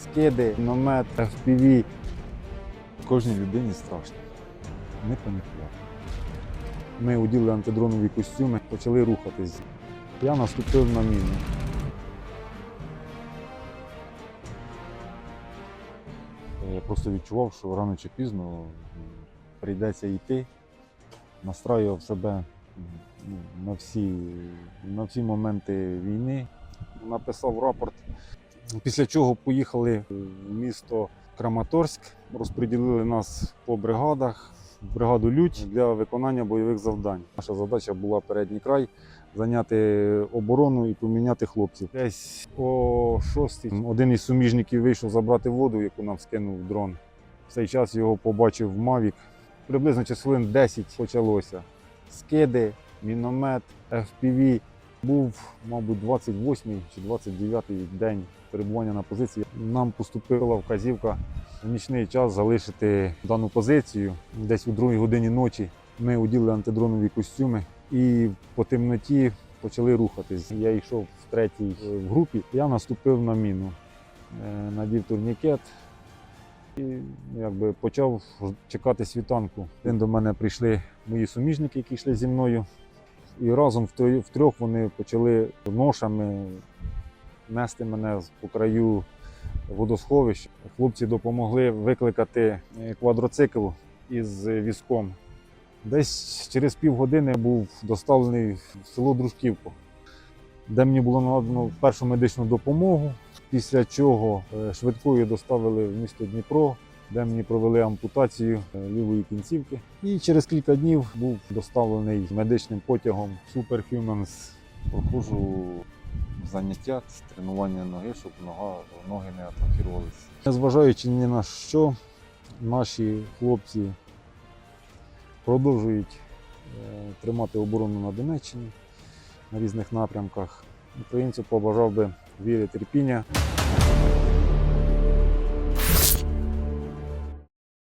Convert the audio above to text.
скиди, міномет, FPV. Кожній людині страшно. Не панікувати. Ми оділи антидронові костюми, почали рухатись. Я наступив на міну. Я просто відчував, що рано чи пізно прийдеться йти, настраював себе ну, на всі, на всі моменти війни. Написав рапорт, після чого поїхали в місто Краматорськ, розподілили нас по бригадах, бригаду Лють для виконання бойових завдань. Наша задача була передній край зайняти оборону і поміняти хлопців. Десь о 6 один із суміжників вийшов забрати воду, яку нам скинув дрон. В цей час його побачив Мавік. Приблизно через хвилин 10 почалося. Скиди, міномет, FPV. Був, мабуть, 28 чи 29 день перебування на позиції. Нам поступила вказівка в нічний час залишити дану позицію. Десь у другій годині ночі ми оділи антидронові костюми і по темноті почали рухатись. Я йшов в третій е, в групі, я наступив на міну, Е, надів турнікет і якби почав чекати світанку. Один до мене прийшли мої суміжники, які йшли зі мною. І разом втрьох вони почали ношами нести мене по краю водосховища. Хлопці допомогли викликати е, квадроцикл із візком. Десь через півгодини був доставлений в село Дружківку, де мені було надано першу медичну допомогу. Після чого е, швидкою доставили в місто Дніпро, де мені провели ампутацію е, лівої кінцівки. І через кілька днів був доставлений медичним потягом Superhumans. Проходжу заняття, тренування ноги, щоб нога, ноги не атрофірувалися. Незважаючи ні на що, наші хлопці продовжують е, тримати оборону на Донеччині на різних напрямках. Українцю побажав би віри, терпіння.